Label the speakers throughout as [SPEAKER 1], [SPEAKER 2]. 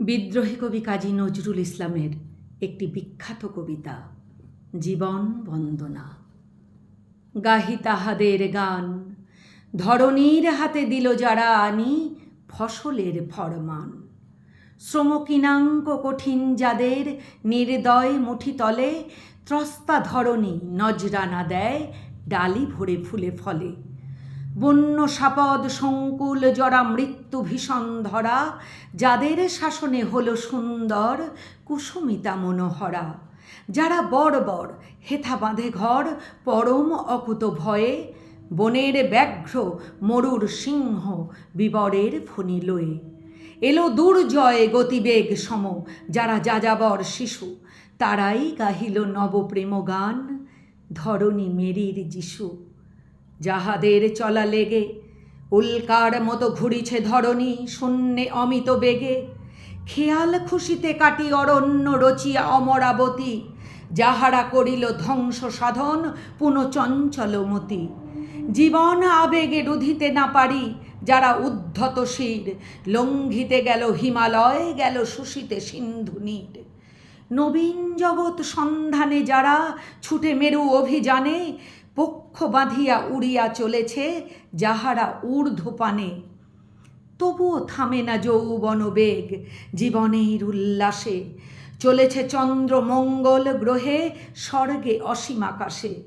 [SPEAKER 1] বিদ্রোহী কবি কাজী নজরুল ইসলামের একটি বিখ্যাত কবিতা, জীবন বন্দনা। গাহি তাহাদের গান, ধরণীর হাতে দিল যারা আনি ফসলের ফরমান। শ্রমকিনাঙ্ক কঠিন যাদের নির্দয় মুঠি তলে, ত্রস্তা ধরণী নজরানা দেয়, ডালি ভরে ফুলে ফলে। বন্য সাপদ সংকুল জরা মৃত্যু ভীষণ ধরা, যাদের শাসনে হলো সুন্দর কুসুমিতা মনোহরা। যারা বর্বর হেথা বাঁধে ঘর, পরম অকুত ভয়ে, বনের ব্যাঘ্র মরুর সিংহ বিবরের ফণি লয়ে। এলো দুর্জয় গতিবেগ সম, যারা যাযাবর শিশু, তারাই গাহিল নবপ্রেম গান ধরণী মেরির যিশু। যাহাদের চলা লেগে, উল্কার মতো ঘুরিছে ধরণী শূন্যে অমিত বেগে। খেয়াল খুশিতে কাটি অরণ্য রচিয়া অমরাবতী, যাহারা করিল ধ্বংস সাধন পুনচঞ্চলমতি জীবন আবেগে রুধিতে না পারি, যারা উদ্ধত শির, লঙ্ঘিতে গেল হিমালয়, গেল শুষিতে সিন্ধু নীর। নবীন জগৎ সন্ধানে যারা, ছুটে মেরু অভিযানে পক্ষ বাঁধিয়া উড়িয়া চলেছে যাহারা ঊর্ধ্বপানে। তবুও থামে না যৌবন বেগ, জীবনের উল্লাসে। চলেছে চন্দ্র মঙ্গল গ্রহে, স্বর্গে অসীম আকাশে।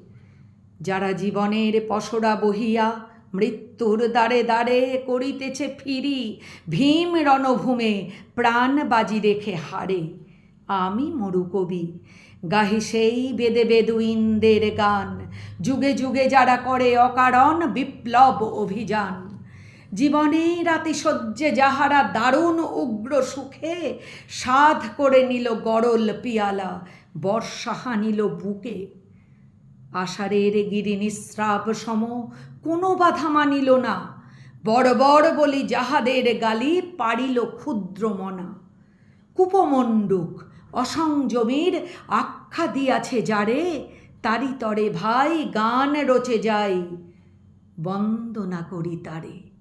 [SPEAKER 1] যারা জীবনের পসরা বহিয়া, মৃত্যুর দ্বারে দ্বারে করিতেছে ফিরি, ভীম রণভূমে প্রাণ বাজি রেখে হারে। আমি মরুকবি গাহি সেই বেদে বেদুইনদের গান। যুগে যুগে যারা করে অকারণ বিপ্লব অভিযান। জীবনের আতিশয্যে যাহারা দারুণ উগ্র সুখে, সাধ করে নিল গরল পিয়ালা, বর্ষা হানিল বুকে। আষাঢ়ের গিরি নিঃস্রাব সম, কোনো বাধা মানিল না। বড় বড় বলি যাহাদের গালি পারিল ক্ষুদ্র মনা। কুপমণ্ডুক অসংযমীর আখ্যা দিয়াছে যারে তারি তরে ভাই গান রচে যাই বন্দনা করি তারে।